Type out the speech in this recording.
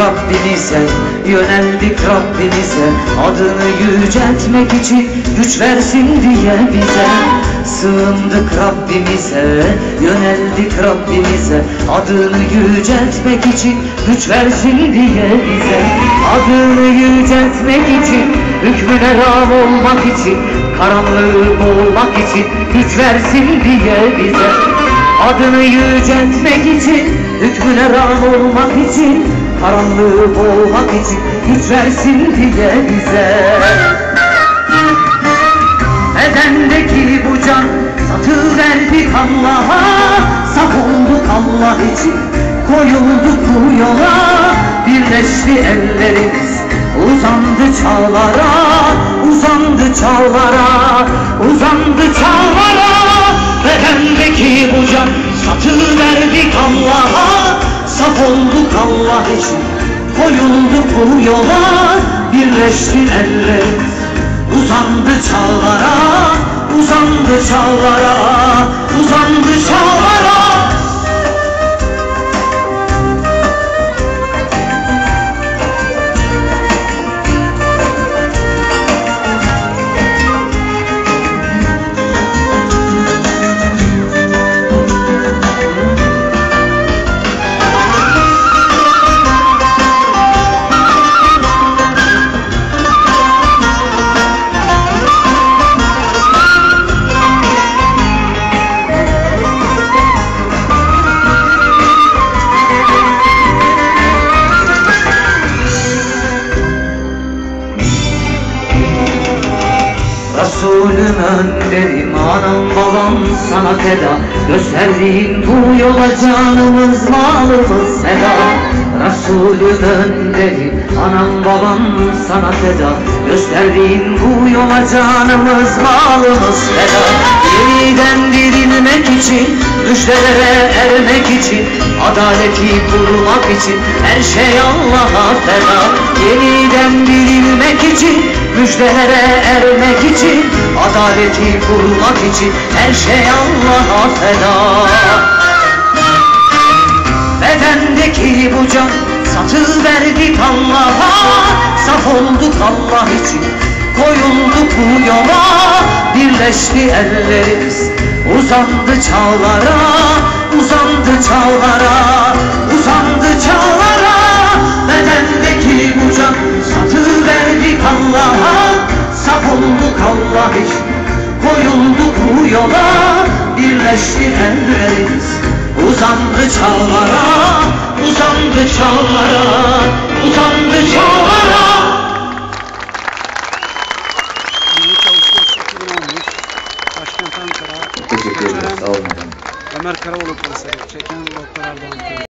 Rabbimize Yöneldik Rabbimize Adını yüceltmek için güç versin diye bize. Sığındık Rabbimize Yöneldik Rabbimize. Adını yüceltmek için güç versin diye bize. Adını yüceltmek için Hükmüne ram olmak için Karanlığı boğmak için güç versin diye bize. Adını yüceltmek için Hükmüne ram olmak için Karanlığı boğmak için güç versin diye bize. Bedendeki bu can satı verdik Allah'a Saf olduk Allah için koyulduk bu yola. Birleşti ellerimiz uzandı çağlara Uzandı çağlara uzandı çağlara. Bedendeki bu can satı verdik Allah'a Saf olduk Allah için koyulduk bu yola Birleşti ellerimiz Uzandı çağlara, uzandı çağlara, uzandı çağlara. Resulüm önderim anam babam sana feda. Gösterdiğin bu yola canımız malımız feda Resulüm önderim anam babam sana feda. Gösterdiğin bu yola canımız malımız feda. Yeniden dirilmek için müjdelere ermek için Adaleti kurmak için her şey Allah'a feda. Yeniden dirilmek için müjdelere ermek için Adaleti kurmak için her şey Allah'a feda. Bedendeki bu can satı verdik Allah'a. Saf olduk Allah için. Koyulduk bu yola. Birleşti ellerimiz. Uzandı çağlara. Uzandı çağlara, uzandı çağlara. Bedendeki bu can satı verdik Allah'a. Saf olduk Allah için. Koyulduk bu yola. Birleşti ellerimiz uzandı çağlara Uzandı çağlara, uzandı çağlara 23 Ağustos 2011 Başkent Ankara Teşekkür ederim. Sağ olun efendim. Ömer Karaoğlu konseri çeken Doktor Erdoğan.